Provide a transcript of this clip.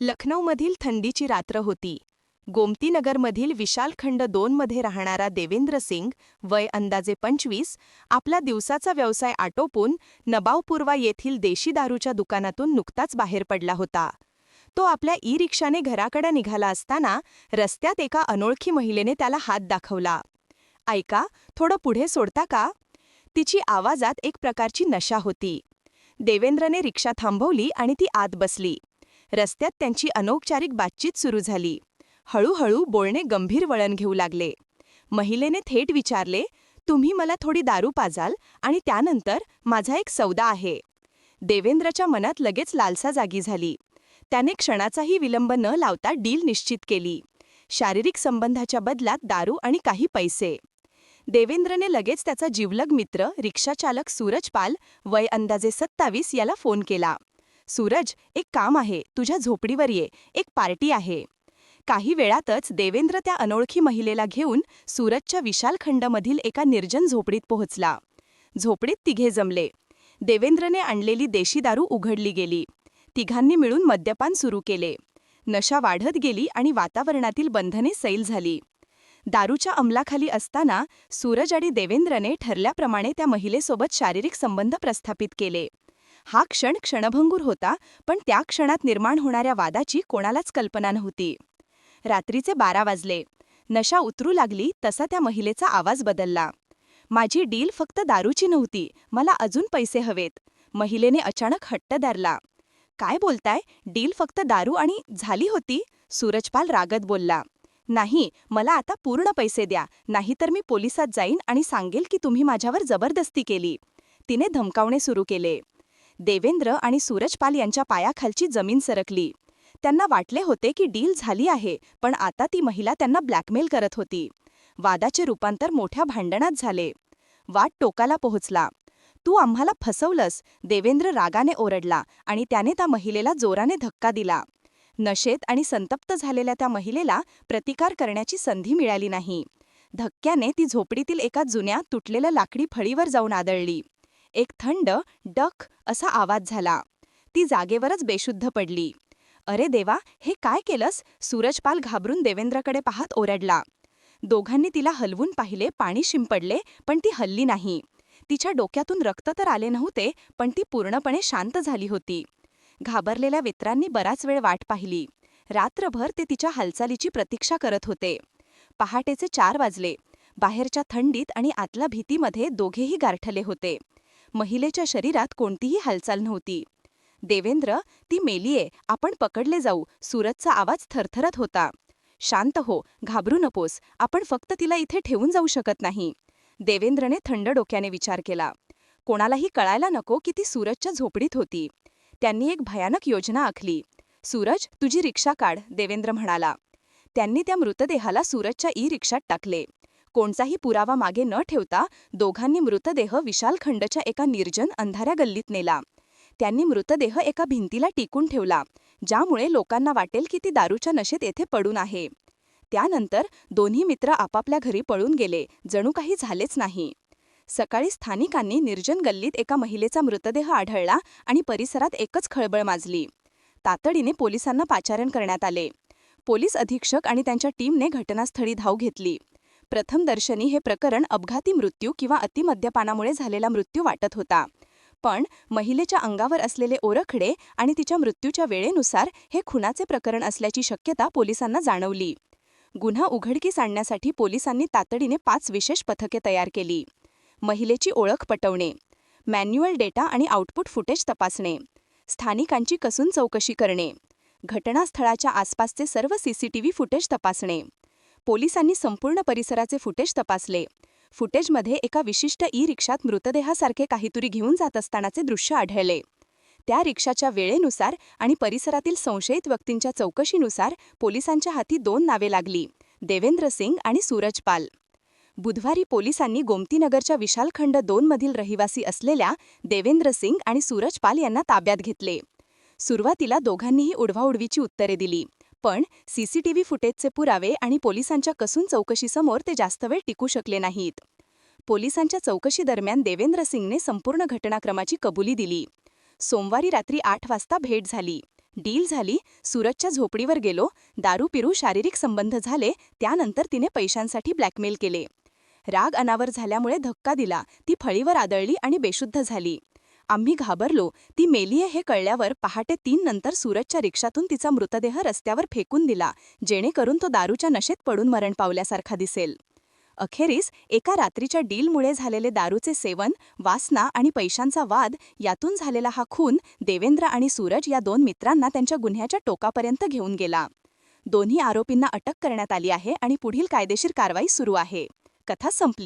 लखनौमधील थंडीची रात्र होती. गोमतीनगरमधील विशालखंड दोनमध्ये राहणारा देवेंद्र सिंग वय अंदाजे पंचवीस आपला दिवसाचा व्यवसाय आटोपून नबावपूर्वा येथील देशी दारूच्या दुकानातून नुकताच बाहेर पडला होता. तो आपल्या ई रिक्षाने घराकडे निघाला असताना रस्त्यात एका अनोळखी महिलेने त्याला हात दाखवला. ऐका थोडं पुढे सोडता का? तिची आवाजात एक प्रकारची नशा होती. देवेंद्रने रिक्षा थांबवली आणि ती आत बसली. रस्त्यात त्यांची अनौपचारिक बातचीत सुरू झाली. हळूहळू बोलणे गंभीर वळण घेऊ लागले. महिलेने थेट विचारले तुम्ही मला थोडी दारू पाजाल आणि त्यानंतर माझा एक सौदा आहे. देवेंद्रच्या मनात लगेच लालसा जागी झाली. त्याने क्षणाचाही विलंब न लावता डील निश्चित केली. शारीरिक संबंधाच्या बदलात दारू आणि काही पैसे. देवेंद्रने लगेच त्याचा जीवलग मित्र रिक्षाचालक सूरजपाल वय अंदाजे सत्तावीस याला फोन केला. सूरज एक काम आहे तुझ्या झोपडीवर ये एक पार्टी आहे. काही वेळातच देवेंद्र त्या अनोळखी महिलेला घेऊन सूरजच्या विशाल खंडमधील एका निर्जन झोपडीत पोहोचला. झोपडीत तिघे जमले. देवेंद्रने आणलेली देशी दारू उघडली गेली. तिघांनी मिळून मद्यपान सुरू केले. नशा वाढत गेली आणि वातावरणातील बंधने सैल झाली. दारूच्या अंमलाखाली असताना सूरज आणि देवेंद्रने ठरल्याप्रमाणे त्या महिलेसोबत शारीरिक संबंध प्रस्थापित केले. हा क्षण क्षणभंगूर होता पण त्या क्षणात निर्माण होणाऱ्या वादाची कोणालाच कल्पना नव्हती. रात्रीचे बारा वाजले. नशा उतरू लागली तसा त्या महिलेचा आवाज बदलला. माझी डील फक्त दारूची नव्हती मला अजून पैसे हवेत. महिलेने अचानक हट्ट धरला. काय बोलताय? डील फक्त दारू आणि झाली होती? सूरजपाल रागत बोलला. नाही मला आता पूर्ण पैसे द्या नाहीतर मी पोलिसात जाईन आणि सांगेल की तुम्ही माझ्यावर जबरदस्ती केली. तिने धमकावणे सुरू केले. देवेंद्र आणि सूरजपाल यांच्या पायाखालची जमीन सरकली. त्यांना वाटले होते की डील झाली आहे पण आता ती महिला त्यांना ब्लॅकमेल करत होती. वादाचे रूपांतर मोठ्या भांडणात झाले. वाद टोकाला पोहोचला. तू आम्हाला फसवलंस देवेंद्र रागाने ओरडला आणि त्याने त्या महिलेला जोराने धक्का दिला. नशेत आणि संतप्त झालेल्या त्या महिलेला प्रतिकार करण्याची संधी मिळाली नाही. धक्क्याने ती झोपडीतील एका जुन्या तुटलेल्या लाकडी फळीवर जाऊन आदळली. एक थंड डख असा आवाज झाला. ती जागेवरच बेशुद्ध पडली. अरे देवा हे काय केलंस? सूरजपाल घाबरून देवेंद्रकडे पाहत ओरडला. दोघांनी तिला हलवून पाहिले पाणी शिंपडले पण ती हल्ली नाही. तिच्या डोक्यातून रक्त तर आले नव्हते पण ती पूर्णपणे शांत झाली होती. घाबरलेल्या मित्रांनी बराच वेळ वाट पाहिली. रात्रभर ते तिच्या हालचालीची प्रतीक्षा करत होते. पहाटेचे चार वाजले. बाहेरच्या थंडीत आणि आतल्या भीतीमध्ये दोघेही गारठले होते. महिलेच्या शरीरात कोणतीही हालचाल नव्हती. देवेंद्र ती मेलीये आपण पकडले जाऊ. सूरजचा आवाज थरथरत होता. शांत हो घाबरू नकोस. आपण फक्त तिला इथे ठेवून जाऊ शकत नाही. देवेंद्रने थंड डोक्याने विचार केला. कोणालाही कळायला नको की ती सूरजच्या झोपडीत होती. त्यांनी एक भयानक योजना आखली. सूरज तुझी रिक्षा काढ देवेंद्र म्हणाला. त्यांनी त्या मृतदेहाला सूरजच्या ई रिक्षात टाकले. कोणताही पुरावा मागे न ठेवता दोघांनी मृतदेह विशालखंडच्या एका निर्जन अंधाऱ्या गल्लीत नेला. त्यांनी मृतदेह एका भिंतीला टिकून ठेवला ज्यामुळे लोकांना वाटेल की ती दारूच्या नशेत येथे पडून आहे. त्यानंतर दोन्ही मित्र आपापल्या घरी पळून गेले जणू काही झालेच नाही. सकाळी स्थानिकांनी निर्जन गल्लीत एका महिलेचा मृतदेह आढळला आणि परिसरात एकच खळबळ माजली. तातडीने पोलिसांना पाचारण करण्यात आले. पोलीस अधीक्षक आणि त्यांच्या टीमने घटनास्थळी धाव घेतली. प्रथमदर्शनी हे प्रकरण अपघाती मृत्यू किंवा अतिमद्यपानामुळे झालेला मृत्यू वाटत होता. पण महिलेच्या अंगावर असलेले ओरखडे आणि तिच्या मृत्यूच्या वेळेनुसार हे खुनाचे प्रकरण असल्याची शक्यता पोलिसांना जाणवली. गुन्हा उघडकीस आणण्यासाठी पोलिसांनी तातडीने पाच विशेष पथके तयार केली. महिलेची ओळख पटवणे मॅन्युअल डेटा आणि आउटपुट फुटेज तपासणे स्थानिकांची कसून चौकशी करणे घटनास्थळाच्या आसपासचे सर्व सीसीटीव्ही फुटेज तपासणे. पोलिसांनी संपूर्ण परिसराचे फुटेज तपासले. फुटेजमध्ये एका विशिष्ट ई रिक्षात मृतदेहासारखे काहीतरी घेऊन जात असतानाचे दृश्य आढळले. त्या रिक्षाच्या वेळेनुसार आणि परिसरातील संशयित व्यक्तींच्या चौकशीनुसार पोलिसांच्या हाती दोन नावे लागली देवेंद्र सिंग आणि सूरज पाल. बुधवारी पोलिसांनी गोमतीनगरच्या विशालखंड दोनमधील रहिवासी असलेल्या देवेंद्र सिंग आणि सूरज पाल यांना ताब्यात घेतले. सुरुवातीला दोघांनीही उडवाउडवीची उत्तरे दिली. पण सीसीटीव्ही फुटेजचे पुरावे आणि पोलिसांच्या कसून चौकशीसमोर ते जास्त वेळ टिकू शकले नाहीत. पोलिसांच्या चौकशीदरम्यान देवेंद्र सिंगने संपूर्ण घटनाक्रमाची कबुली दिली. सोमवारी रात्री आठ वाजता भेट झाली. डील झाली सूरजच्या झोपडीवर गेलो दारू पिरू शारीरिक संबंध झाले त्यानंतर तिने पैशांसाठी ब्लॅकमेल केले. राग अनावर झाल्यामुळे धक्का दिला ती फळीवर आदळली आणि बेशुद्ध झाली. आम्ही घाबरलो. ती मेलीये हे कळल्यावर पहाटे तीन नंतर सूरजच्या रिक्षातून तिचा मृतदेह रस्त्यावर फेकून दिला जेणेकरून तो दारूच्या नशेत पडून मरण पावल्यासारखा दिसेल. अखेरीस एका रात्रीच्या डीलमुळे झालेले दारूचे सेवन वासना आणि पैशांचा वाद यातून झालेला हा खून देवेंद्र आणि सूरज या दोन मित्रांना त्यांच्या गुन्ह्याच्या टोकापर्यंत घेऊन गेला. दोन्ही आरोपींना अटक करण्यात आली आहे आणि पुढील कायदेशीर कारवाई सुरू आहे. कथा संपली.